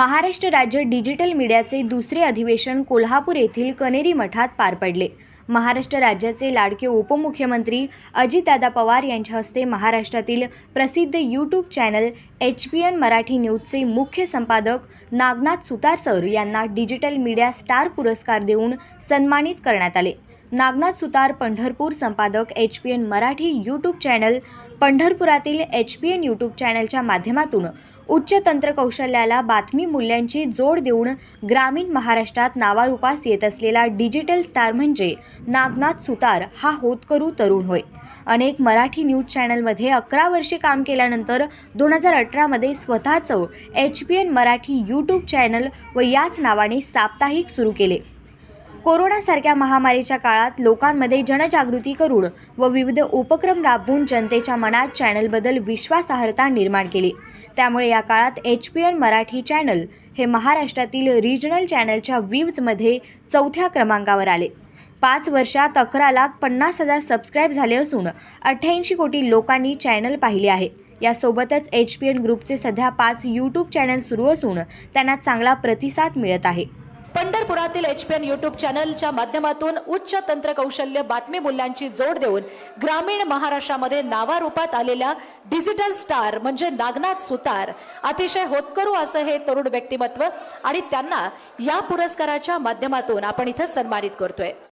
महाराष्ट्र राज्य डिजिटल मीडियाचे दुसरे अधिवेशन कोल्हापूर येथील कनेरी मठात पार पडले. महाराष्ट्र राज्याचे लाडके उपमुख्यमंत्री अजितदादा पवार यांच्या हस्ते महाराष्ट्रातील प्रसिद्ध YouTube channel H P N Marathi न्यूजचे मुख्य संपादक नागनाथ सुतार सर यांना डिजिटल मीडिया स्टार पुरस्कार देऊन सन्मानित करण्यात आले. नागनाथ सुतार पंढरपूर संपादक H P N Marathi YouTube channel पंढरपुरातील H P N YouTube चॅनलच्या माध्यमातून उच्च तंत्रकौशल्याला बातमी मूल्यांची जोड देऊन ग्रामीण महाराष्ट्रात नावारूपास येत असलेला डिजिटल स्टार म्हणजे नागनाथ सुतार हा होतकरू तरुण होय. अनेक मराठी न्यूज चॅनलमध्ये अकरा वर्षे काम केल्यानंतर दोन हजार अठरामध्ये स्वतःचं H P N Marathi YouTube channel व याच नावाने साप्ताहिक सुरू केले. कोरोनासारख्या महामारीच्या काळात लोकांमध्ये जनजागृती करून व विविध उपक्रम राबवून जनतेच्या मनात चॅनलबद्दल विश्वासार्हता निर्माण केली. त्यामुळे या काळात H P N Marathi channel हे महाराष्ट्रातील रिजनल चॅनलच्या व्ह्यूजमध्ये चौथ्या क्रमांकावर आले. पाच वर्षात अकरा लाख पन्नास हजार सबस्क्राईब झाले असून अठ्ठ्याऐंशी कोटी लोकांनी चॅनल पाहिले आहे. यासोबतच एच पी एन ग्रुपचे सध्या पाच यूट्यूब चॅनल सुरू असून त्यांना चांगला प्रतिसाद मिळत आहे. पंढरपुरातील एच पी एन यूट्यूब चॅनलच्या माध्यमातून उच्च तंत्रकौशल्य बातमी मूल्यांची जोड देऊन ग्रामीण महाराष्ट्रामध्ये नावारूपात आलेल्या डिजिटल स्टार म्हणजे नागनाथ सुतार अतिशय होतकरू असं हे तरुण व्यक्तिमत्व आणि त्यांना या पुरस्काराच्या माध्यमातून आपण इथं सन्मानित करतोय.